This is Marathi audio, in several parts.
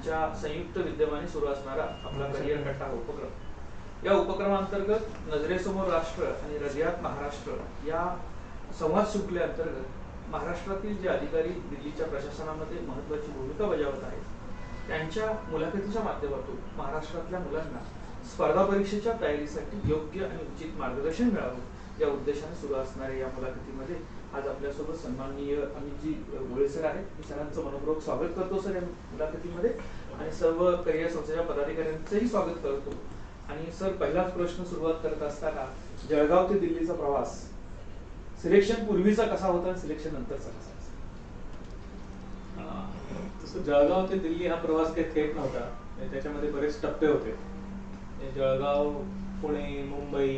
यांच्या संयुक्त विद्यमाने सुरू असणारा आपला करिअर कट्टा हा उपक्रम. या उपक्रमांतर्गत नजरेसमोर राष्ट्र आणि हृदयात महाराष्ट्र या संवाद अंतर्गत महाराष्ट्रातील जे अधिकारी दिल्लीच्या प्रशासनामध्ये महत्वाची भूमिका बजावत आहेत त्यांच्या मुलाखतीच्या माध्यमातून महाराष्ट्रातल्या मुलांना स्पर्धा परीक्षेच्या तयारीसाठी योग्य आणि उचित मार्गदर्शन मिळावं या उद्देशाने सुरू असणाऱ्या या मुलाखतीमध्ये आज आपल्यासोबत सन्माननीय अमितजी गोळे सर आहेत. मी सरांचं मनपूर्वक स्वागत करतो सर या मुलाखतीमध्ये. आणि सर्व करिअर संस्थेच्या पदाधिकाऱ्यांचंही स्वागत करतो. आणि सर पहिलाच प्रश्न सुरुवात करत असताना जळगाव ते दिल्लीचा प्रवास सिलेक्शन पूर्वीचा कसा होता आणि सिलेक्शन नंतरचा कसा तसं जळगाव ते दिल्ली हा प्रवास काही थेट नव्हता. त्याच्यामध्ये बरेच टप्पे होते. जळगाव पुणे मुंबई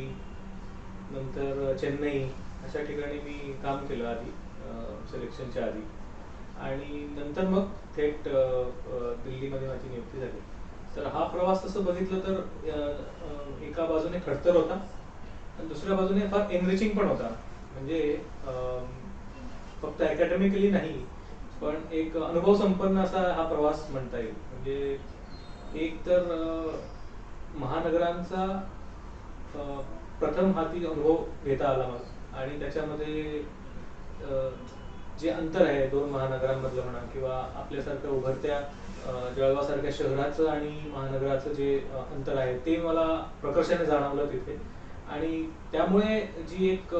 नंतर चेन्नई अशा ठिकाणी मी काम केलं आधी सिलेक्शनच्या आधी. आणि नंतर मग थेट दिल्लीमध्ये माझी नियुक्ती झाली. तर हा प्रवास तसं बघितलं तर एका बाजूने खडतर होता आणि दुसऱ्या बाजूने फार एनरिचिंग पण होता. म्हणजे फक्त अकॅडमिकली नाही पण एक अनुभव संपन्न असा हा प्रवास म्हणता येईल. म्हणजे एक तर महानगरांचा प्रथम हाती अनुभव घेता आला मला आणि त्याच्यामध्ये जे अंतर आहे दोन महानगरांमधलं म्हणा किंवा आपल्यासारख्या उभरत्या जळगावसारख्या शहराचं आणि महानगराचं जे अंतर आहे ते मला प्रकर्षाने जाणवलं तिथे. आणि त्यामुळे जी एक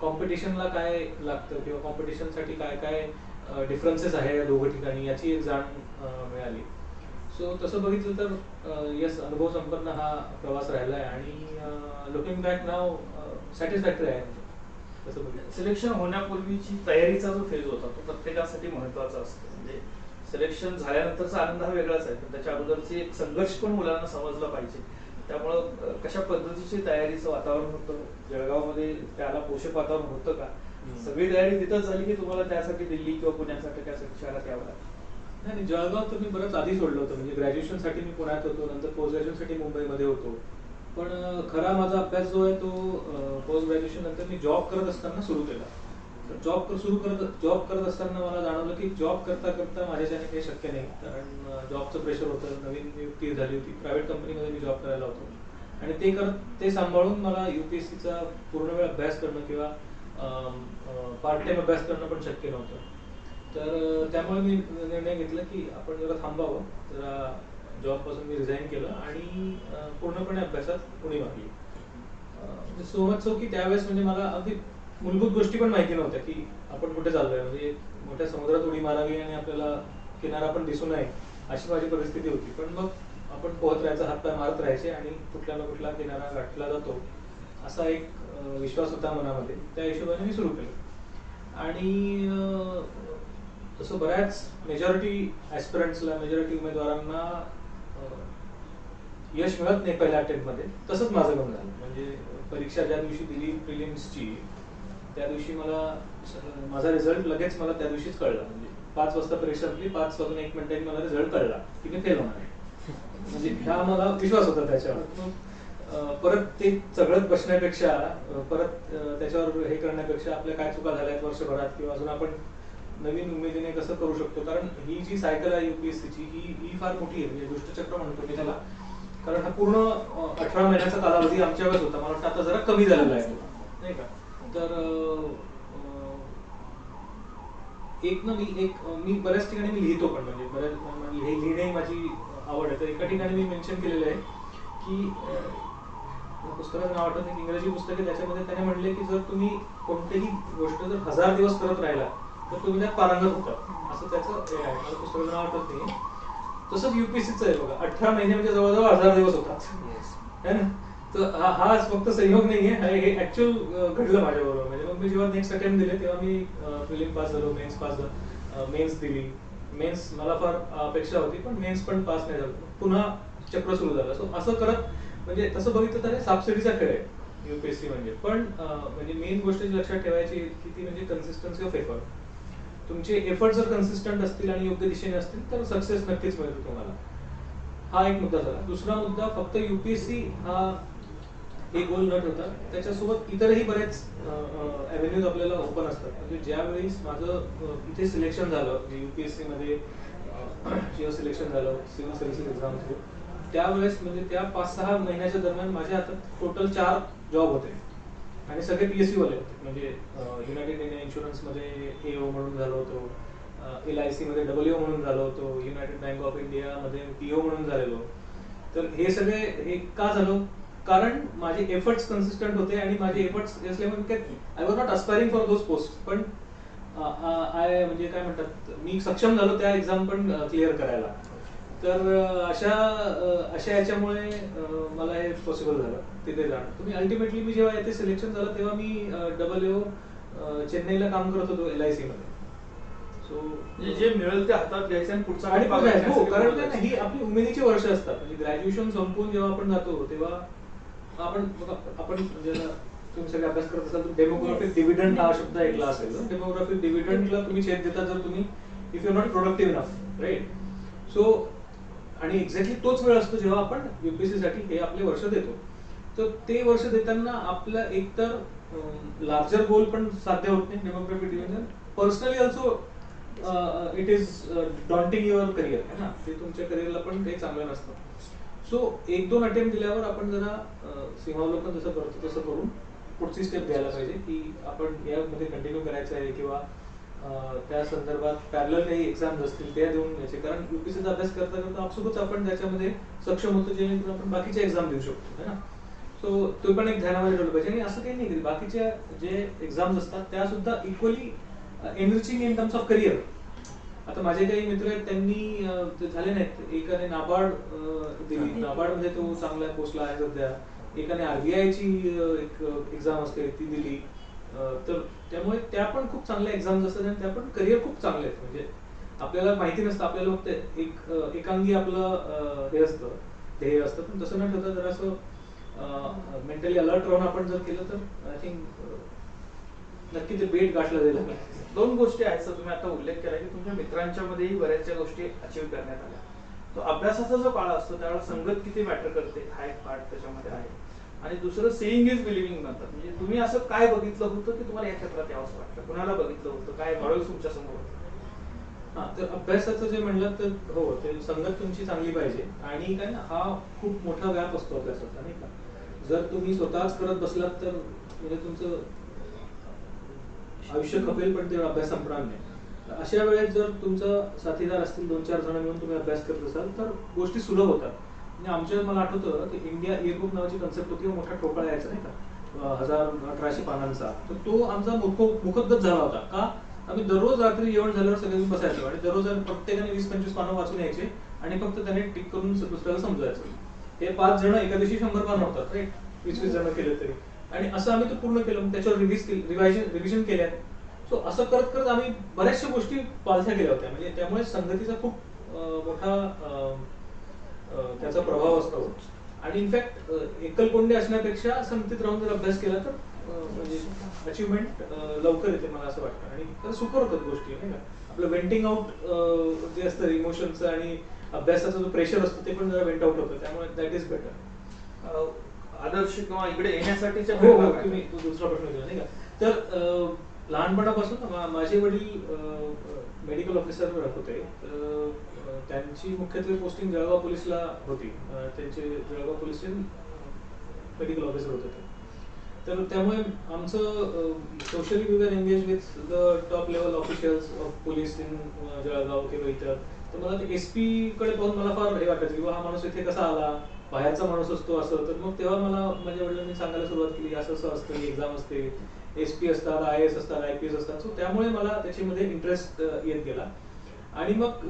कॉम्पिटिशनला काय लागतं किंवा कॉम्पिटिशनसाठी काय काय डिफरन्सेस आहे या दोघं ठिकाणी याची एक जाण मिळाली. सो तसं बघितलं तर यस अनुभव संपन्न हा प्रवास राहिला आहे आणि लुकिंग बॅक नाव सॅटिस्फॅक्टरी आहे तसं बघितलं सिलेक्शन होण्यापूर्वीची तयारीचा जो फेज होता तो प्रत्येकासाठी महत्त्वाचा असतो. म्हणजे सिलेक्शन झाल्यानंतरचा आनंद हा वेगळाच आहे. पण त्याच्या अगोदरचे एक संघर्ष पण मुलांना समजला पाहिजे. त्यामुळं कशा पद्धतीचे तयारीचं वातावरण होतं? जळगावमध्ये त्याला पोषक वातावरण होतं का. सगळी तयारी तिथंच झाली की तुम्हाला त्यासाठी दिल्ली किंवा पुण्यासाठी त्यासाठी शहरात यावं लागलं नाही नाही, जळगाव तर मी बरंच आधी सोडलं होतं. म्हणजे ग्रॅज्युएशनसाठी मी पुण्यात होतो नंतर पोस्ट ग्रॅज्युएशनसाठी मुंबईमध्ये होतो. पण खरा माझा अभ्यास जो आहे तो पोस्ट ग्रॅज्युएशन नंतर मी जॉब करत असताना सुरू केला. तर जॉब सुरू करत जॉब करत असताना मला जाणवलं की जॉब करता करता माझ्याच्याने काही शक्य नाही. कारण जॉबचं प्रेशर होतं नवीन नियुक्ती झाली होती प्रायव्हेट कंपनीमध्ये मी जॉब करायला होतो. आणि ते करत ते सांभाळून मला यू पी एस सीचा पूर्ण वेळ अभ्यास करणं किंवा पार्ट टाइम अभ्यास करणं पण शक्य नव्हतं. तर त्यामुळे मी निर्णय घेतला की आपण जरा थांबावं. जरा जॉबपासून मी रिझाईन केलं आणि पूर्णपणे अभ्यासात उडी मारली. म्हणजे सो मच सो की त्यावेळेस म्हणजे मला अगदी मूलभूत गोष्टी पण माहिती नव्हत्या की आपण कुठे चाललोय. म्हणजे मोठ्या समुद्रात उडी मारावी आणि आपल्याला किनारा पण दिसू नये अशी माझी परिस्थिती होती. पण मग आपण पोहत राहायचा हातपाय मारत राहायचे आणि कुठला ना कुठला किनारा गाठला जातो असा एक विश्वास होता मनामध्ये. त्या हिशोबाने मी सुरू केलं. आणि तसं बऱ्याच मेजॉरिटी ॲस्पिरंट्सला मेजॉरिटी उमेदवारांना यश मिळत नाही पहिल्या अटेम्प्टमध्ये तसंच माझं गम झालं. म्हणजे परीक्षा ज्या दिवशी दिली प्रिलिम्सची त्या दिवशी मला माझा रिझल्ट लगेच मला त्या दिवशीच कळला. म्हणजे पाच वाजता परीक्षा संपली पाच वाजून एक मिनिटांनी मला रिझल्ट कळला. की मी फेल होणार म्हणजे ह्या मला विश्वास होता त्याच्यावर. परत ते सगळं बसण्यापेक्षा परत त्याच्यावर हे करण्यापेक्षा आपल्या काय चुका झाल्यात वर्षभरात किंवा अजून आपण नवीन उमेदीने कसं करू शकतो? कारण ही जी सायकल आहे युपीएससीची ही ही फार मोठी आहे. म्हणजे दुष्टचक्र म्हणतो मी त्याला. कारण हा पूर्ण अठरा महिन्याचा कालावधी आमच्या वेळेस होता. मला वाटतं आता जरा कमी झालेला आहे. नाही का? तर एक ना मी एक मी बऱ्याच ठिकाणी मी लिहितो पण म्हणजे बऱ्याच हे लिहिणे माझी आवड आहे. तर एका ठिकाणी मी मेन्शन केलेलं आहे की मला पुस्तकाचं नाव आठवत नाही इंग्रजी पुस्तक आहे त्याच्यामध्ये त्याने म्हणले की जर तुम्ही कोणतीही गोष्ट जर हजार दिवस करत राहिला तर तुम्ही त्यात पारंगत होता. असं त्याचं हे आहे. मला पुस्तकाचं नाव आठवत नाही. तसंच युपीएससीचं आहे बघा. अठरा महिने म्हणजे जवळजवळ हजार दिवस होतात. है ना? तर हा फक्त संयोग नाहीये. हा हे ऍक्च्युअल घडलं माझ्याबरोबर. म्हणजे मग मी जेव्हा नेक्स्ट अटेम्प्ट दिले तेव्हा मी प्रिलिम पास झालो मेन्स पास झालो. मेन्स दिली. मेन्स मला फार अपेक्षा होती पण मेन्स पण पास नाही झालो. पुन्हा चक्र सुरू झालं. सो असं करत म्हणजे तसं बघितलं तर सापसिडीचा खेळ आहे. युपीएससी म्हणजे. पण म्हणजे मेन गोष्ट जी लक्षात ठेवायची की ती म्हणजे कन्सिस्टन्सी ऑफ एफर्ट तुमचे एफर्ट जर कन्सिस्टंट असतील आणि योग्य दिशेने असतील तर सक्सेस नक्कीच मिळतो तुम्हाला. हा एक मुद्दा झाला. दुसरा मुद्दा फक्त युपीएससी हा एक गोल न ठेवता त्याच्यासोबत इतरही बरेच ॲव्हेन्यूज आपल्याला ओपन असतात. म्हणजे ज्यावेळेस माझं इथे सिलेक्शन झालं म्हणजे युपीएससी मध्ये जेव्हा सिलेक्शन झालं सिव्हिल सर्व्हिसेस एक्झाम थ्रू त्यावेळेस म्हणजे त्या पाच सहा महिन्याच्या दरम्यान माझ्या हातात टोटल चार जॉब होते. आणि सगळे पी एस वाले होते. म्हणजे युनायटेड इंडिया इन्शुरन्समध्ये एओ म्हणून झालो होतो. एल आय सी मध्ये डब्ल्यू म्हणून झालो होतो. युनायटेड बँक ऑफ इंडिया मध्ये पीओ म्हणून झालेलो. तर हे सगळे हे का झालो? कारण माझे एफर्ट्स कन्सिस्टंट होते आणि माझे एफर्ट्स असल्यामुळे I was not aspiring for those post पण आय म्हणजे काय म्हणतात मी सक्षम झालो त्या एक्झाम पण क्लिअर करायला. तर अशा अशा याच्यामुळे मला हे पॉसिबल झालं. तिथे जाणं. तुम्ही अल्टिमेटली मी जेव्हा येथे सिलेक्शन झालं तेव्हा मी डबल ओ चेन्नईला काम करत होतो एल आय सी मध्ये. सो म्हणजे जे मिळेल ते हातात घ्यायचं आणि पुढचा. हो कारण काय ही आपली उमेदीची वर्ष असतात. म्हणजे ग्रॅज्युएशन संपवून जेव्हा आपण जातो तेव्हा आपण आपण म्हणजे ना, तुम्ही सगळे अभ्यास करत असाल तर डेमोग्राफिक. डिव्हिडंड हा शब्द ऐकला असेल. डेमोग्राफिक डिव्हिडंडला तुम्ही छेद देता जर तुम्ही if you not productive enough right so आणि एक्झॅक्टली तोच वेळ असतो जेव्हा आपण युपीएससी साठी हे आपले वर्ष देतो. तर ते वर्ष देताना आपलं एकतर लार्जर गोल पण साध्य होत नाही demographic division personally also it is daunting your career है ना? ते तुमच्या करिअरला पण काही चांगलं नसतं. सो एक दोन अटेम्प्ट दिल्यावर आपण जरा अं, सिंहावलोकन जसं करतो तसं करून पुढची स्टेप द्यायला पाहिजे की आपण यामध्ये कंटिन्यू करायचं आहे किंवा त्या संदर्भात पॅरलल काही एक्झाम्स असतील त्या देऊन घ्यायचे कारण युपीसीचा अभ्यास करता करता आपसुकच आपण त्याच्यामध्ये सक्षम होतो जेणेकरून आपण बाकीच्या एक्झाम देऊ शकतो है ना? सो तो पण एक ध्यानामध्ये ठेवलं पाहिजे. आणि असं काही नाही की बाकीच्या जे एक्झाम्स असतात त्या सुद्धा equally enriching in terms of career आता माझे काही मित्र आहेत त्यांनी झाले नाहीत. एकाने नाबार्ड दिली नाबार्डमध्ये तो चांगल्या पोस्टला आहे सध्या. एकाने आरबीआय ची अं, एक एक्झाम असते ती दिली. तर त्यामुळे त्या पण खूप चांगल्या एक्झाम्स असतात आणि त्या पण करिअर खूप चांगले आहेत. म्हणजे आपल्याला माहिती नसतं आपल्याला फक्त एक एकांगी आपलं हे असतं ध्येय असतं. पण तसं न ठेवता जर असं मेंटली अलर्ट राहून आपण जर केलं तर आय थिंक नक्की ते बेट गाठलं जाईल. दोन गोष्टी आहेत सर तुम्ही आता उल्लेख केला की तुमच्या मित्रांच्या मध्येही बऱ्याचशा गोष्टी अचीव्ह करण्यात आल्या. तो अभ्यासाचा जो काळ असतो त्यावेळेला संगत किती मॅटर करते? हा एक पार्ट त्याच्यामध्ये आहे. आणि दुसरं सेईंग इज बिलिव्हिंग म्हणतात. म्हणजे तुम्ही असं काय बघितलं होतं की तुम्हाला या क्षेत्रात यावंसं वाटतं? कुणाला बघितलं होतं? काय मॉडेल तुमच्यासमोर होतं? हा तर अभ्यासाचं जे म्हणलं तर हो ते संगत तुमची चांगली पाहिजे. आणि काय ना हा खूप मोठा व्याप असतो अभ्यासाचा नाही का? जर तुम्ही स्वतःच करत बसलात तर म्हणजे तुमचं आयुष्य खपेल पण ते अभ्यास संपणार नाही. अशा वेळेस जर तुमचा साथीदार असतील दोन चार जण मिळून तुम्ही अभ्यास करत असाल तर गोष्टी सुलभ होतात. आणि आमच्या मला आठवतं की इंडिया इयरबुक नावाची कन्सेप्ट होती मोठा ठोकळा यायचा नाही का? हजार अठराशे पानांचा. तर तो आमचा मुख मुखद्दत झाला होता. का? आम्ही दररोज रात्री जेवण झाल्यावर सगळे बसायचो आणि दररोज प्रत्येकाने वीस पंचवीस पानं वाचून यायचे आणि फक्त त्याने टिक करून दुसऱ्याला समजायचं. हे पाच जण एका दिवशी शंभर पानं होतात राईट? वीस वीस जण केले तरी. आणि असं आम्ही ते पूर्ण केलं त्याच्यावर रिव्हिज रिव्हायझन रिव्हिजन केल्या. सो असं करत करत आम्ही बऱ्याचशा गोष्टी पालथ्या केल्या होत्या. म्हणजे त्यामुळे संगतीचा खूप मोठा त्याचा प्रभाव असतो. आणि इनफॅक्ट एकलकोंडे असण्यापेक्षा संगतीत राहून जर अभ्यास केला तर म्हणजे अचिव्हमेंट लवकर येते मला असं वाटतं. आणि खरं सुकर होतात गोष्टी नाही का? आपलं वेंटिंग आउट जे असतं इमोशनचं आणि अभ्यासाचा जो प्रेशर असतो ते पण जरा वेंट आउट होतं. त्यामुळे दॅट इज बेटर आदर्श किंवा इकडे येण्यासाठीच्या हो हो? तुम्ही दुसरा प्रश्न विचारला नाही का? तर लहानपणापासून माझे वडील मेडिकल ऑफिसर होते. तर, त्यांची मुख्यत्वे पोस्टिंग जळगाव पोलीसला होती. त्यांचे जळगाव पोलीसचे मेडिकल ऑफिसर होते ते. तर त्यामुळे आमचं socially we were engage with the top level officials of police in Jalgaon किंवा इतर. तर मला ते एस पी कडे पाहून मला फार हे वाटायचं की हा माणूस इथे कसा आला? बाहेरचा माणूस असतो असं. तर मग तेव्हा मला माझ्या वडिलांनी सांगायला सुरुवात केली असं असं असतं एक्झाम असते. एस पी असतात आय एस असतात आय पी एस असतात. सो त्यामुळे मला त्याच्यामध्ये इंटरेस्ट येत गेला. आणि मग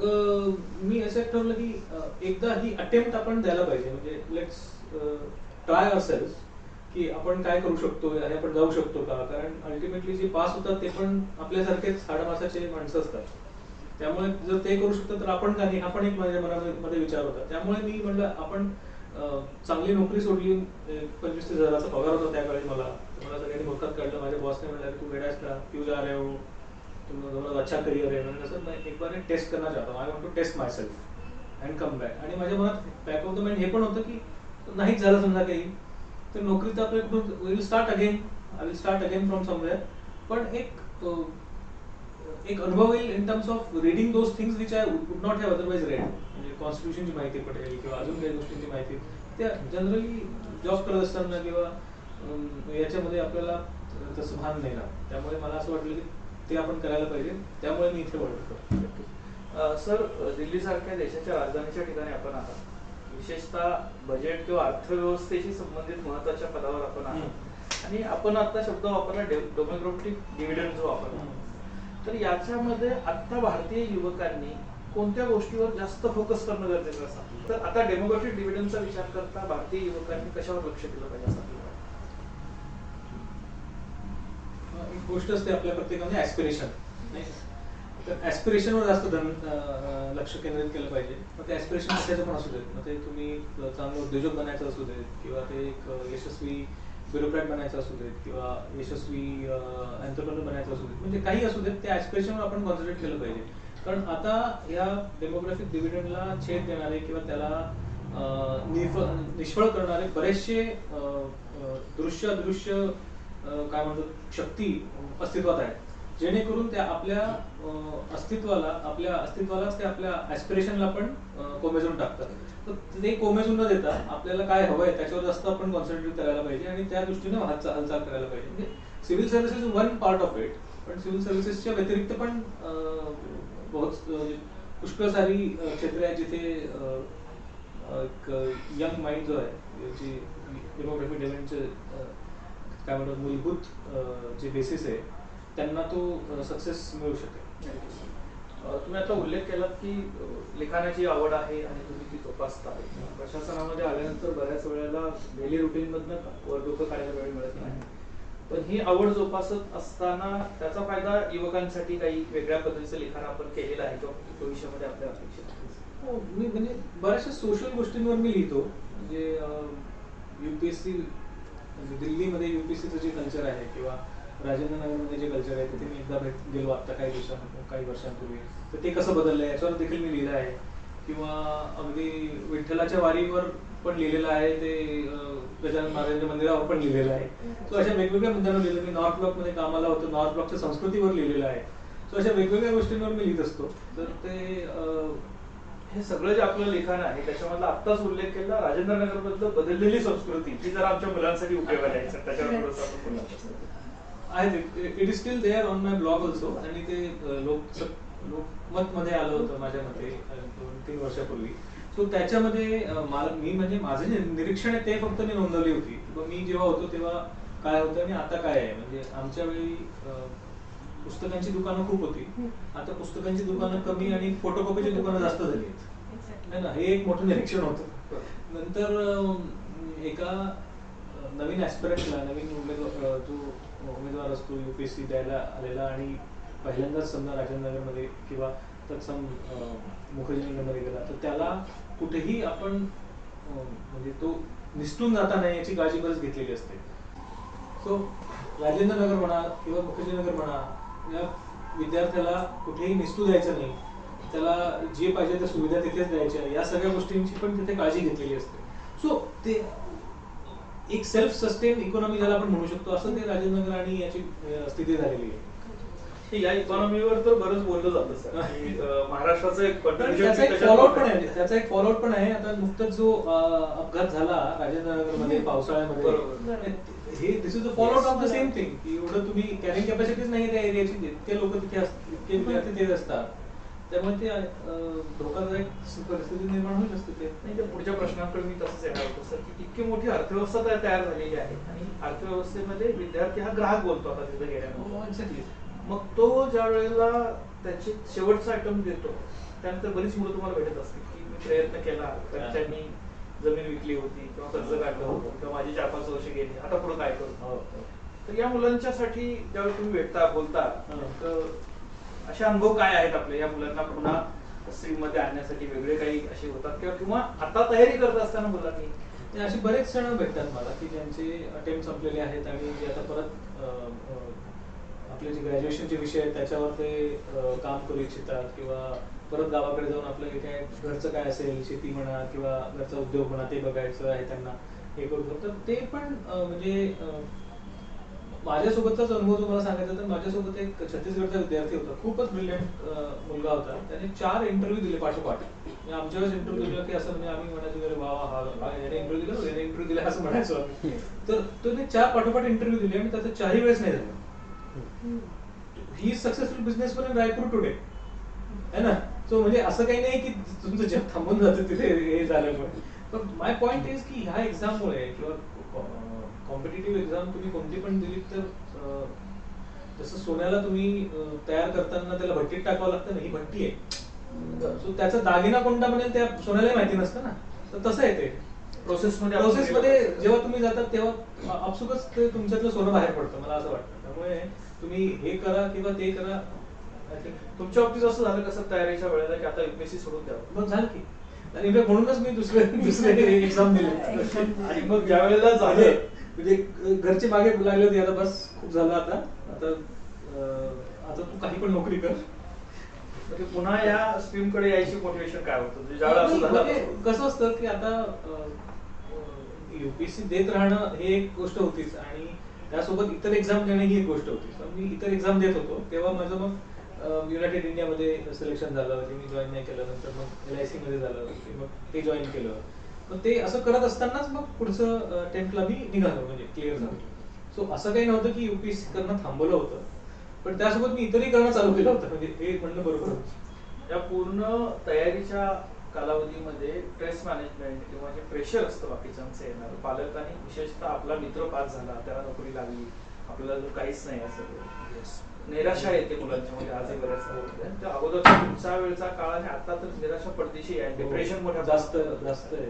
मी असं ठरवलं की एकदा ही अटेम्प्ट आपण द्यायला पाहिजे. म्हणजे लेट्स ट्राय असेल की आपण काय करू शकतो आणि आपण जाऊ शकतो का? कारण अल्टिमेटली जे पास होतात ते पण आपल्यासारखेच हाडामासाचे माणसं असतात. त्यामुळे जर ते करू शकतो तर आपण का नाही? हा पण एक माझ्या मनामध्ये विचार होता. त्यामुळे मी म्हटलं आपण चांगली नोकरी सोडली. पंचवीस तीस हजाराचा पगार होता त्या काळी मला. तर मला सगळ्यांनी मोकात काढलं माझ्या बॉसने म्हणलं तू वेडायस का? क्यू जा रहे हो. तुम्हाला अच्छा करियर है मैंने सर मैं एक बार टेस्ट करना चाहता हूँ I want to test myself and come back आणि माझ्या मनात बॅक ऑफ द माइंड हे पण होतं की नाहीच झालं समजा काही. तर नोकरी तर आपल्याकडून will start again I will start again from somewhere पण एक एक अनुभव येईल in terms of reading those things which I would not have otherwise read म्हणजे कॉन्स्टिट्यूशनची माहिती पटेल किंवा अजून काही गोष्टींची माहिती. त्या जनरली जॉब करत असताना किंवा याच्यामध्ये आपल्याला तसं भान नाही राहत. त्यामुळे मला असं वाटलं की ते आपण करायला पाहिजे. त्यामुळे मी इथे वळतो सर दिल्ली सारख्या देशाच्या राजधानीच्या ठिकाणी आपण आहात. विशेषतः बजेट किंवा अर्थव्यवस्थेशी संबंधित महत्त्वाच्या पदावर आपण आहात. आणि आपण आता शब्द वापरला डेमोग्राफिक डिव्हिडंड जो वापरला. तर याच्यामध्ये आता भारतीय युवकांनी कोणत्या गोष्टीवर जास्त फोकस करणं गरजेचं असतं तर आता डेमोग्राफिक डिव्हिडंडचा विचार करता भारतीय युवकांनी कशावर लक्ष दिलं पाहिजे असं आपल्याला वाटतं? एक गोष्ट असते आपल्या प्रत्येकामध्ये ऍस्पिरेशन नाही तर ऍस्पिरेशनवर जास्त धन लक्ष केंद्रित केलं पाहिजे. मग ते ऍस्पिरेशन कशाचं पण असू देत. मग ते तुम्ही चांगलं उद्योजक बनायचं असू देत किंवा ते एक यशस्वी ब्युरोक्रॅट बनायचं असू देत किंवा यशस्वी एंटरप्रेनर बनायचं असू देत. म्हणजे काही असू देत त्या ऍस्पिरेशनवर आपण कॉन्सन्ट्रेट केलं पाहिजे. कारण आता या डेमोग्राफिक डिव्हिडंडला छेद देणारे किंवा त्याला निफळ निष्फळ करणारे बरेचसे दृश्य दृश्य अदृश्य काय म्हणतो शक्ती अस्तित्वात आहे. जेणेकरून त्या आपल्या अस्तित्वाला आपल्या अस्तित्वालाच ते आपल्या ऍस्पिरेशनला पण कोमेजून टाकतात. तर ते कोमेजून न देता आपल्याला काय हवंय त्याच्यावर जास्त आपण कॉन्सन्ट्रेट करायला पाहिजे आणि त्या दृष्टीने हालचाल करायला पाहिजे. म्हणजे civil services one part of it पण सिव्हिल सर्व्हिसेसच्या व्यतिरिक्त पण बहुत म्हणजे पुष्कळ सारी क्षेत्र क्षेत्रे आहेत जिथे एक यंग माइंड जो आहे जी डेमोग्राफी डेव्हलपमेंटचे काय म्हणतात मूलभूत जे बेसिस आहे त्यांना तो सक्सेस मिळू शकेल. तुम्ही आता उल्लेख केलात की लिखाणाची आवड आहे आणि तुम्ही ती जोपासता प्रशासनामध्ये आल्यानंतर बऱ्याच वेळेला डेली रुटीनमधनं वर डोकं काढायला वेळ मिळत नाही. पण ही आवड जोपासत असताना त्याचा फायदा युवकांसाठी काही वेगळ्या पद्धतीचं लिखाण आपण केलेलं आहे किंवा भविष्यामध्ये आपल्या अपेक्षा हो मी म्हणजे बऱ्याचशा सोशल गोष्टींवर मी लिहितो. म्हणजे युपीएससी सी म्हणजे दिल्लीमध्ये युपीसीचं जे कल्चर आहे किंवा राजेंद्र नगरमध्ये जे कल्चर आहे तिथे मी एकदा भेट गेलो आता काही दिवसां काही वर्षांपूर्वी. तर ते कसं बदललंय? याच्यावर देखील मी लिहिलं आहे. किंवा अगदी विठ्ठलाच्या वारीवर पण लिहिलेलं आहे ते गजानन महाराजांच्या मंदिरावर पण लिहिलेलं आहे. सो अशा वेगवेगळ्या मुद्द्यांवर लिहिलं मी नॉर्थ ब्लॉकमध्ये कामाला होतो नॉर्थ ब्लॉकच्या संस्कृतीवर लिहिलेलं आहे. सो अशा वेगवेगळ्या गोष्टींवर मी लिहित असतो. तर ते हे सगळं जे आपलं लिखाण आहे त्याच्यामधला आत्ताच उल्लेख केला राजेंद्र नगरबद्दल बदललेली संस्कृती ही जर आमच्या मुलांसाठी उपयोगाला त्याच्यावर आहे it is still there on my blog also आणि ते लोक लोकमत मध्ये आलं होतं माझ्या मते दोन तीन वर्षापूर्वी. सो त्याच्यामध्ये मला मी म्हणजे माझं जे निरीक्षण आहे ते फक्त मी नोंदवली होती. मी जेव्हा होतो तेव्हा काय होतं आणि आता काय आहे? म्हणजे आमच्या वेळी पुस्तकांची दुकानं खूप होती. आता पुस्तकांची दुकानं कमी आणि फोटोकॉपीची दुकानं जास्त झाली आहेत. है ना? हे एक मोठं निरीक्षण होतं. नंतर एका नवीन ऍस्पिरंटला नवीन उमेदवार जो उमेदवार असतो युपीएससी द्यायला आलेला आणि पहिल्यांदाच समजा राजेंद्रनगरमध्ये किंवा तत्सम मुखर्जीनगरमध्ये गेला तर त्याला कुठेही आपण म्हणजे तो निसटून जाता नाही याची काळजी बरंच घेतलेली असते. सो राजेंद्र नगर म्हणा किंवा मुखर्जीनगर म्हणा विद्यार्थ्याला कुठेही निसटू द्यायचं नाही. त्याला जे पाहिजे त्या सुविधा तिथेच द्यायच्या या सगळ्या गोष्टींची पण तिथे काळजी घेतलेली असते. सो ते एक सेल्फ सस्टेन इकॉनॉमी ज्याला आपण म्हणू शकतो असं ते राजेंद्र आणि याची स्थिती झालेली आहे. हे या इकॉनॉमीवर तर बरंच बोललं जातं सर की, अ, महाराष्ट्राचं एक त्याचा एक फॉलोआउट पण. आहे. त्याचा एक फॉलोआउट पण आहे. आता नुकताच जो अपघात झाला राजेंद्र नगरमध्ये पावसाळ्यामध्ये. हे this is the fallout of the same thing की एवढं तुम्ही कॅरिंग कॅपॅसिटीज नाही त्या एरियाची इतके लोक तिथे असतात इतके विद्यार्थी तिथे असतात. त्यामुळे ते धोकादायक परिस्थिती निर्माण होईल असते ते. नाही तर पुढच्या प्रश्नाकडे मी तसंच येणार होतो सर की इतकी मोठी अर्थव्यवस्था तया- तयार झालेली आहे आणि अर्थव्यवस्थेमध्ये विद्यार्थी हा ग्राहक बोलतो आता तिथे गेल्यानंतर. हो. मग तो ज्या वेळेला त्याची शेवटचा आयटम देतो त्यानंतर बरीच मुलं तुम्हाला भेटत असतील की मी प्रयत्न केला घरच्यांनी जमीन विकली होती किंवा कर्ज काढलं होतं किंवा माझी चार पाच वर्ष गेली आता पुढे काय करू हो, हो. तर या मुलांच्यासाठी ज्यावेळी तुम्ही भेटता बोलता. तर असे अनुभव काय आहेत आपले या मुलांना पुन्हा स्ट्रीममध्ये आणण्यासाठी वेगळे काही असे होतात किंवा किंवा आता तयारी करत असताना मुलांनी असे बरेच जण भेटतात मला की ज्यांचे अटेम्प्ट संपलेले आहेत आणि जे आता परत आपले जे ग्रॅज्युएशनचे विषय आहेत त्याच्यावर ते काम करू इच्छितात किंवा परत गावाकडे जाऊन आपलं काय घरचं काय असेल शेती म्हणा किंवा घरचा उद्योग म्हणा ते बघायचं आहे त्यांना हे करतो तर ते पण म्हणजे माझ्यासोबतचाच अनुभव तुम्हाला सांगायचा तर माझ्यासोबत एक छत्तीसगडचा विद्यार्थी होता. खूपच ब्रिलियंट मुलगा होता. त्याने चार इंटरव्ह्यू दिले पाठोपाठ. आमच्या वेळेस इंटरव्ह्यू दिला की असं म्हणजे आम्ही म्हणायचो अरे वा वा, हा याने इंटरव्ह्यू दिला याने इंटरव्ह्यू दिला असं म्हणायचो. तर त्याने चार पाठोपाठ इंटरव्ह्यू दिले आणि त्याचा चारही वेळेस नाही झाला. He is successful businessman in Raipur today है ना? सो म्हणजे असं काही नाही की तुमचं जग थांबून जातं तिथे हे झाल्यामुळे पण. माय पॉइंट इज की ह्या एक्झाममुळे किंवा कॉम्पिटेटिव्ह एक्झाम तुम्ही कोणती पण दिली तर जसं सोन्याला तुम्ही तयार करताना त्याला भट्टीत टाकावं लागतं ना ही भट्टी आहे. सो त्याचा दागिना कोणता बनेल त्या सोन्यालाही माहिती नसतं ना. तर तसं आहे ते. प्रोसेस मध्ये. जेव्हा तुम्ही जातात तेव्हा आपसुकच ते तुमच्यातलं सोनं बाहेर पडतं. मला असं वाटतं. त्यामुळे तुम्ही हे करा किंवा ते करा. तुमच्या बाबतीत असं झालं कसं तयारीच्या वेळेला की आता युपीएससी सोडून द्यावं? मग झालं की. आणि म्हणूनच मी दुसरे दुसरे एक्झाम दिले. आणि मग ज्या वेळेला झालं म्हणजे घरचे मागे लागले होते आता बस खूप झालं आता. आता आता तू काही पण नोकरी कर. म्हणजे पुन्हा या स्ट्रीमकडे यायची मोटिवेशन काय होतं? म्हणजे ज्यावेळेला म्हणजे कसं असतं की आता युपीएससी देत राहणं हे एक गोष्ट होतीच. आणि त्यासोबत इतर एक्झाम देणं ही एक गोष्ट होती. मी इतर एक्झाम देत होतो. तेव्हा माझं मग युनायटेड इंडियामध्ये सिलेक्शन झालं ते मी जॉईन नाही केलं नंतर मग एल आय सी मध्ये झालं मग ते जॉईन केलं. मग ते असं करत असतानाच मग पुढचं अटेम्प्टला मी निघालो म्हणजे क्लिअर झालो. सो असं काही नव्हतं की युपीएससी करणं थांबवलं होतं. पण त्यासोबत मी इतरही करणं चालू केलं होतं म्हणजे हे म्हणणं बरोबर होतं. या पूर्ण तयारीच्या कालावधीमध्ये स्ट्रेस मॅनेजमेंट किंवा जे प्रेशर असतं बाकीच्यांचं येणार पालकांनी विशेषतः आपला मित्र पास झाला त्याला नोकरी लागली आपल्याला जो काहीच नाही असं. निराशा येते मुलांच्या मध्ये आजही बऱ्याच होते. अगोदरचा पुढचा वेळचा काळ आणि आता तर निराशा पडदेशी आहे. डिप्रेशन मोठ्या हो. जास्त प्रमाणात जास्त आहे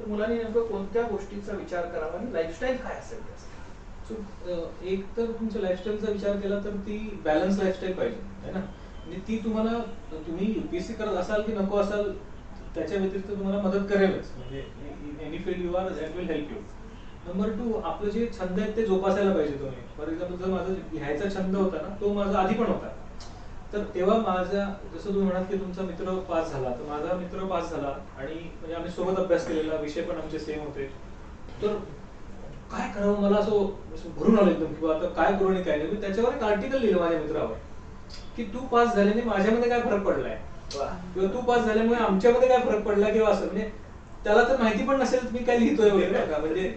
तर मुलांनी नेमकं कोणत्या गोष्टीचा विचार करावा आणि लाईफस्टाईल काय असेल अं, एक तर तुमच्या लाईफस्टाईलचा विचार केला तर ती बॅलन्स लाईफस्टाईल पाहिजे है ना? म्हणजे ती तुम्हाला तुम्ही युपीएससी करत असाल की नको असाल त्याच्या व्यतिरिक्त तुम्हाला मदत करेलच. म्हणजे any field you are that will help you number two आपलं जे छंद आहेत ते जोपासायला पाहिजे तुम्ही. फॉर एक्झाम्पल जर माझा लिहायचा छंद होता ना तो माझा आधी पण होता. तर तेव्हा माझा जसं तुम्ही म्हणाल की तुमचा मित्र पास झाला तर माझा मित्र पास झाला आणि म्हणजे आम्ही सोबत अभ्यास केलेला विषय पण आमचे सेम होते. तर काय करावं मला असं भरून आलं एकदम किंवा आता काय करू आणि काय नाही. मी त्याच्यावर एक आर्टिकल लिहिलं माझ्या मित्रावर की तू पास झाल्याने माझ्यामध्ये काय फरक पडलाय. किंवा तू पास झाल्यामुळे आमच्यामध्ये काय फरक पडला किंवा असं. म्हणजे त्याला तर माहिती पण नसेल मी काय लिहितोय वगैरे. म्हणजे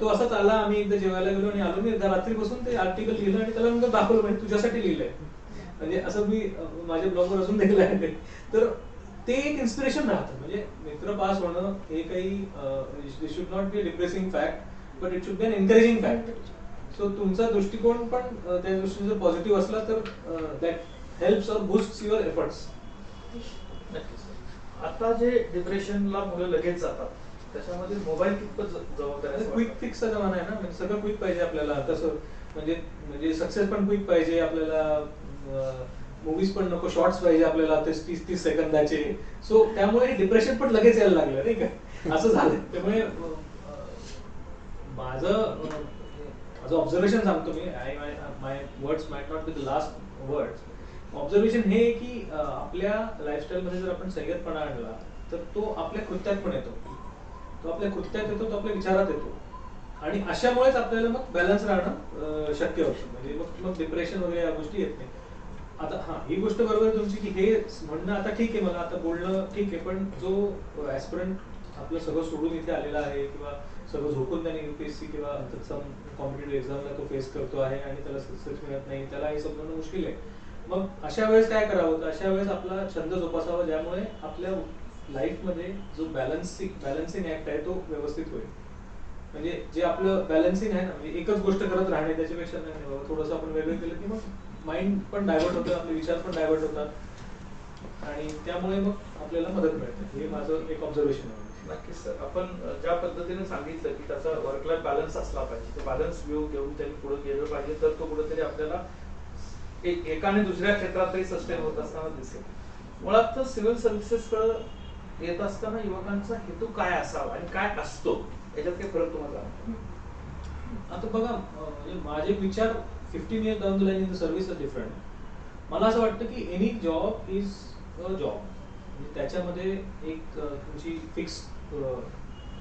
तो असाच आला आम्ही एकदा जेवायला गेलो आणि आलो. मी एकदा रात्री बसून ते आर्टिकल लिहिलं आणि त्याला नंतर दाखवलं म्हणजे तुझ्यासाठी लिहिलंय. म्हणजे असं मी माझ्या ब्लॉगवर असून देखील आहे तर ते एक इन्स्पिरेशन राहतं. म्हणजे मित्र पास होणं हे काही should not be depressing fact but it should be an encouraging fact so तुमचा दृष्टिकोन पण त्या दृष्टीने जर पॉझिटिव्ह असला तर दॅट हेल्प्स और बुस्ट युअर एफर्ट्स आता जे डिप्रेशनला मुलं लगेच जातात त्याच्यामध्ये मोबाईल कितपत जबाबदार क्विक? फिक्सचा जमाना आहे ना म्हणजे सगळं क्विक पाहिजे आपल्याला. तसं म्हणजे म्हणजे सक्सेस पण क्विक पाहिजे आपल्याला मूवीज पण नको शॉर्ट्स पाहिजे आपल्याला ते तीस तीस सेकंदाचे. सो त्यामुळे डिप्रेशन पण लगेच यायला लागलं नाही का? असं झालं त्यामुळे माझं माझं ऑब्झर्वेशन सांगतो मी. I my words might not be the last words observation हे की आपल्या लाईफस्टाईलमध्ये जर आपण संगतपणा आणला तर तो आपल्या कृत्यात पण येतो. तो आपल्या कृत्यात येतो तो आपल्या विचारात येतो. आणि अशामुळेच आपल्याला मग बॅलन्स राहणं शक्य होतं. म्हणजे मग मग डिप्रेशन वगैरे या गोष्टी येत नाही. आता हा ही गोष्ट बरोबर तुमची की हे म्हणणं आता ठीक आहे मला आता बोलणं ठीक आहे पण जो ऍस्पिरंट आपलं सगळं सोडून इथे आलेला आहे किंवा सगळं झोकून त्याने युपीएससी किंवा सम कॉम्पिटेटिव्ह एक्झामला तो फेस करतो आहे आणि त्याला सक्सेस मिळत नाही त्याला हे समजणं मुश्किल आहे. मग अशा वेळेस काय करावं? तर अशा वेळेस आपला छंद जोपासावा ज्यामुळे आपल्या लाईफमध्ये जो बॅलन्सिंग बॅलन्सिंग ऍक्ट आहे तो व्यवस्थित होईल. म्हणजे जे आपलं बॅलन्सिंग आहे ना म्हणजे एकच गोष्ट करत राहणे त्याच्यापेक्षा नाही बाबा थोडंसं आपण वेगळं केलं की मग माइंड पण डायव्हर्ट होतं आपले विचार पण डायव्हर्ट होतात. आणि त्यामुळे मग आपल्याला मदत मिळते. हे माझं एक ऑब्झर्वेशन आहे. नक्कीच सर. आपण ज्या पद्धतीने सांगितलं की त्याचा वर्क लाईफ बॅलन्स असला पाहिजे ते बॅलन्स व्यू घेऊन त्यांनी पुढे गेलं पाहिजे तर तो कुठेतरी आपल्याला एक एकाने दुसऱ्या क्षेत्रात तरी सस्टेन होत असताना दिसेल. मुळात तर सिव्हिल सर्व्हिसेसकडं येत असताना युवकांचा हेतू काय असावा आणि काय असतो? याच्यात काही फरक तुम्हाला आता बघा म्हणजे माझे विचार fifteen year down the line in the service are different मला असं वाटतं की any job is a job म्हणजे त्याच्यामध्ये एक तुमची फिक्स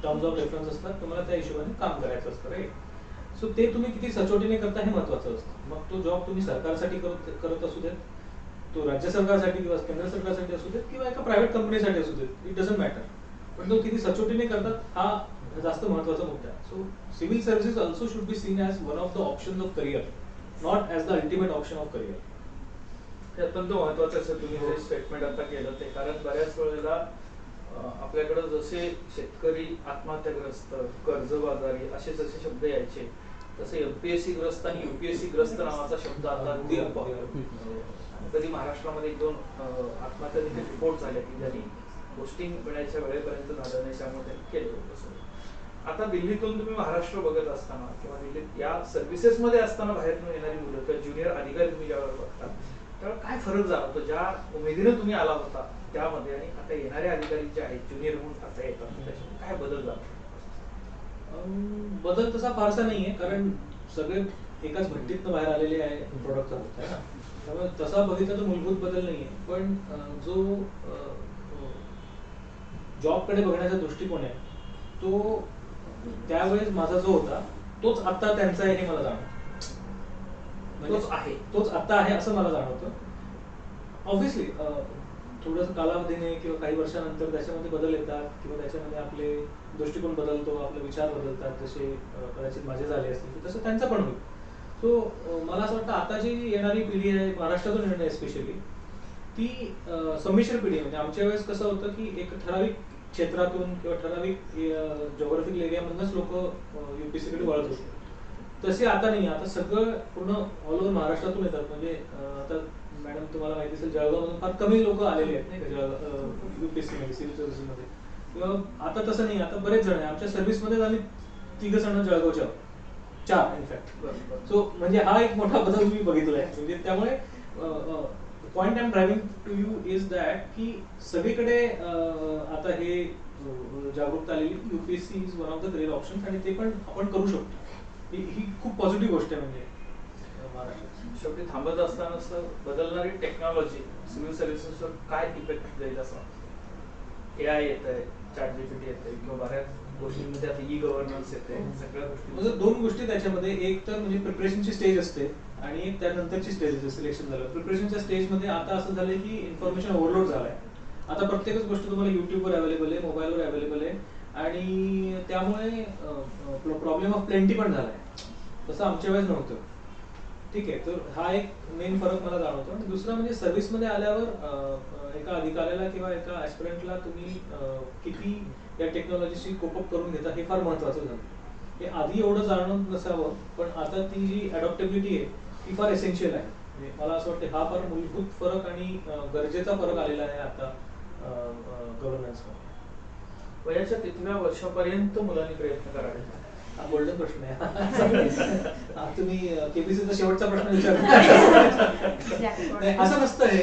टर्म्स ऑफ रेफरन्स असतात तुम्हाला त्या हिशोबाने काम करायचं असतं राईट सो ते तुम्ही किती सचोटीने करता हे महत्वाचं असतं. मग तो जॉब तुम्ही सरकारसाठी करत करत असू देत. तो राज्य सरकारसाठी किंवा केंद्र सरकारसाठी असू देत किंवा एका प्रायव्हेट कंपनीसाठी असू देत इट डझंट मॅटर पण तो किती सचोटीने करतात हा जास्त महत्त्वाचा मुद्दा आहे. So civil services also should be seen as one of the option of career not as the ultimate option of career हे अत्यंत महत्वाचं असं तुम्ही हे स्टेटमेंट आता केलं ते. कारण बऱ्याच वेळेला आपल्याकडे जसे शेतकरी आत्महत्याग्रस्त कर्जबाजारी असे जसे शब्द यायचे तसे एमपीएससी ग्रस्त आणि युपीएससी ग्रस्त नावाचा शब्द आता कधी महाराष्ट्रामध्ये एक दोन आत्महत्या देखील रिपोर्ट झाल्या की ज्यांनी पोस्टिंग मिळायच्या वेळेपर्यंत झालं नाही त्यामुळे त्यांनी केलं होतं आता दिल्लीतून तुम्ही महाराष्ट्र बघत असताना किंवा दिल्लीत या सर्व्हिसेस मध्ये असताना बाहेरून येणारी मुलं किंवा ज्युनियर अधिकारी तुम्ही ज्यावेळेला बघता त्यावेळेला काय फरक जाणवतो? ज्या उमेदीनं तुम्ही आला होता त्यामध्ये आणि आता येणारे अधिकारी जे आहेत ज्युनियर म्हणून आता येतात त्याच्यामध्ये काय बदल जातो बदल तसा फारसा नाहीये कारण सगळे एकाच भट्टीतनं बाहेर आलेले आहे प्रोडक्ट आहे ना. त्यामुळे तसा बघितला तर मूलभूत बदल नाहीये. पण अं, जो जॉबकडे बघण्याचा दृष्टिकोन आहे तो त्यावेळेस माझा जो होता तोच आता त्यांचा आहे हे मला जाणवतं. तोच आहे. तोच आता आहे असं मला जाणवतं. ऑब्व्हियसली थोडस कालावधीने किंवा काही वर्षानंतर त्याच्यामध्ये बदल येतात किंवा त्याच्यामध्ये आपले दृष्टिकोन बदलतो आपले विचार बदलतात जसे कदाचित माझे झाले असतील तसं त्यांचं पण होईल. सो मला असं वाटतं आता जी येणारी पिढी आहे महाराष्ट्रातून येणारी स्पेशली ती संमिश्र पिढी आहे. म्हणजे आमच्या वेळेस कसं होतं की एक ठराविक क्षेत्रातून किंवा ठराविक जॉग्राफिकल एरियामधूनच लोक युपीसीकडे वळत होते तसे आता नाही. आता सगळं पूर्ण ऑल ओव्हर महाराष्ट्रातून येतात. म्हणजे आता मॅडम तुम्हाला माहिती असेल जळगावमधून फार कमी लोक आलेले आहेत नाही का? जळगाव युपीएससी मध्ये सिव्हिल सर्व्हिसेस मध्ये. आता तसं नाही आता बरेच जण आहे. आमच्या सर्व्हिसमध्ये आम्ही तिघ जण जळगावच्या. चार इनफॅक्ट सो म्हणजे हा एक मोठा बदल मी बघितलाय म्हणजे त्यामुळे point I am driving to you is that की सगळीकडे आता हे जागरूकता आलेली UPSC is one of the career option आणि ते पण आपण करू शकतो. ही खूप पॉझिटिव्ह गोष्ट आहे म्हणजे महाराष्ट्रात. शेवटी थांबत असताना असं बदलणारी टेक्नॉलॉजी सिव्हिल सर्व्हिसेसवर काय इफेक्ट जाईल असं ए आय येत आहे चॅट जीपीटी येत आहे किंवा बऱ्याच गोष्टींमध्ये आता ई गव्हर्नन्स येते सगळ्या म्हणजे गोष्टी दोन गोष्टी त्याच्यामध्ये एक तर म्हणजे प्रिपरेशनची स्टेज असते आणि त्यानंतरची स्टेज सिलेक्शन झालं. प्रिपरेशनच्या स्टेजमध्ये आता असं झालंय की इन्फॉर्मेशन ओव्हरलोड झालाय. आता प्रत्येकच गोष्ट तुम्हाला युट्यूबवर अवेलेबल आहे मोबाईलवर अवेलेबल आहे आणि त्यामुळे प्रॉब्लेम ऑफ प्लेंटी पण झालाय. तसं आमच्या वेळेस नव्हतं. ठीक आहे तर हा एक मेन फरक मला जाणवतो. आणि दुसरा म्हणजे सर्व्हिसमध्ये आल्यावर एका अधिकाऱ्याला किंवा एका ऍस्पिरंटला तुम्ही किती या टेक्नॉलॉजीशी कोपअप करून घेता हे फार महत्वाचं झालं. हे आधी एवढं जाणवत नसावं पण आता ती जी अडॉप्टेबिलिटी आहे ती फार एसेन्शियल आहे. म्हणजे मला असं वाटतं हा फार मूलभूत फरक आणि गरजेचा फरक आलेला आहे आता गव्हर्नन्समध्ये वयाच्या तिथव्या वर्षापर्यंत मुलांनी प्रयत्न करावे हा गोल्डन प्रश्न आहे. तुम्ही केबीसीचा शेवटचा प्रश्न विचारला. असं नसतं हे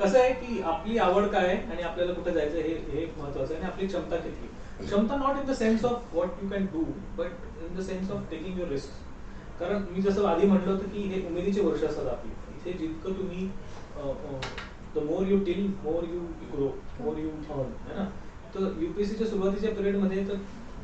कसं आहे की आपली आवड काय आणि आपल्याला कुठे जायचं हे हे एक महत्वाचं आहे आणि आपली क्षमता किती. क्षमता not in the sense of what you can do but in the sense of taking your risk कारण मी जसं आधी म्हटलं होतं की हे उमेदीचे वर्ष असतात आपली. इथे जितकं तुम्ही the more you toil more you grow more you earn है ना? तर युपीएससीच्या सुरुवातीच्या पिरियडमध्ये तर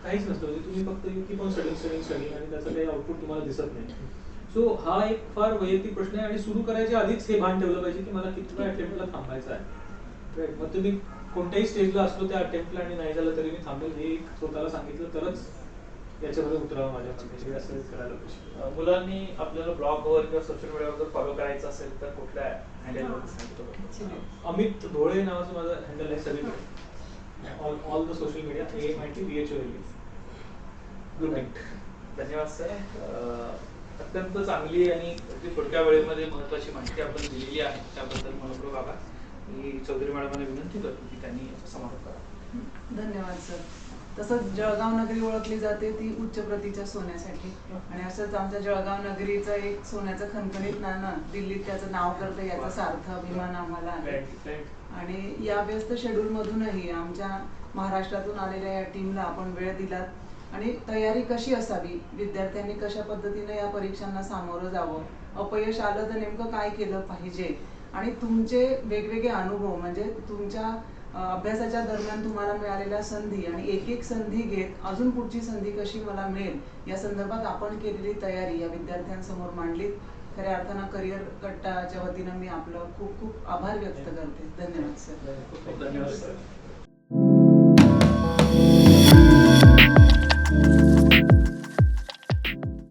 काहीच नसतं. म्हणजे तुम्ही फक्त you keep on studying studying studying आणि त्याचं काही आउटपुट तुम्हाला दिसत नाही. सो हा एक फार वैयक्तिक प्रश्न आहे आणि सुरू करायच्या आधीच हे भान ठेवलं पाहिजे की मला कितव्या अटेम्प्टला थांबायचं आहे. Right. मग तुम्ही कोणत्याही स्टेजला असलो त्या अटेम्प्टला आणि नाही झालं तरी मी थांबेल हे एक स्वतःला सांगितलं तरच याच्यामध्ये उतरावं माझ्या मते. असं करायला पाहिजे. मुलांनी आपल्याला ब्लॉगवर किंवा सोशल मीडियावर जर फॉलो करायचं असेल तर कुठल्या हँडलवर अमित धोळे नावाचं माझं हँडल आहे सगळीकडे. All all the social media A M I T B H O L good धन्यवाद सर अत्यंत चांगली आणि अगदी थोडक्या वेळेमध्ये महत्वाची माहिती आपण दिलेली आहे त्याबद्दल मनपूर्वक आभार. मी चौधरी मॅडमांना विनंती करतो की त्यांनी समारोप करा. धन्यवाद सर तसंच जळगाव नगरी ओळखली जाते ती उच्च प्रतीच्या सोन्यासाठी. आणि असंच आमच्या जळगाव नगरीचं एक सोन्याचं खणखणीत नाणं दिल्लीत त्याचं नाव करतं याचा सार्थ अभिमान आम्हाला आहे. आणि या व्यस्त शेड्यूल मधूनही आमच्या महाराष्ट्रातून आलेल्या या टीमला आपण वेळ दिलात. आणि तयारी कशी असावी? विद्यार्थ्यांनी कशा पद्धतीने या परीक्षांना सामोरं जावं? अपयश आलं तर नेमकं काय केलं पाहिजे? आणि तुमचे वेगवेगळे अनुभव म्हणजे तुमच्या अभ्यासाच्या दरम्यान तुम्हाला मिळालेल्या संधी आणि एक एक संधी घेत अजून पुढची संधी कशी मला मिळेल? या संदर्भात आपण केलेली तयारी या विद्यार्थ्यांसमोर मांडली खऱ्या अर्थानं करिअर कट्टाच्या वतीनं मी आपलं खूप खूप आभार व्यक्त करते. धन्यवाद सर खूप धन्यवाद सर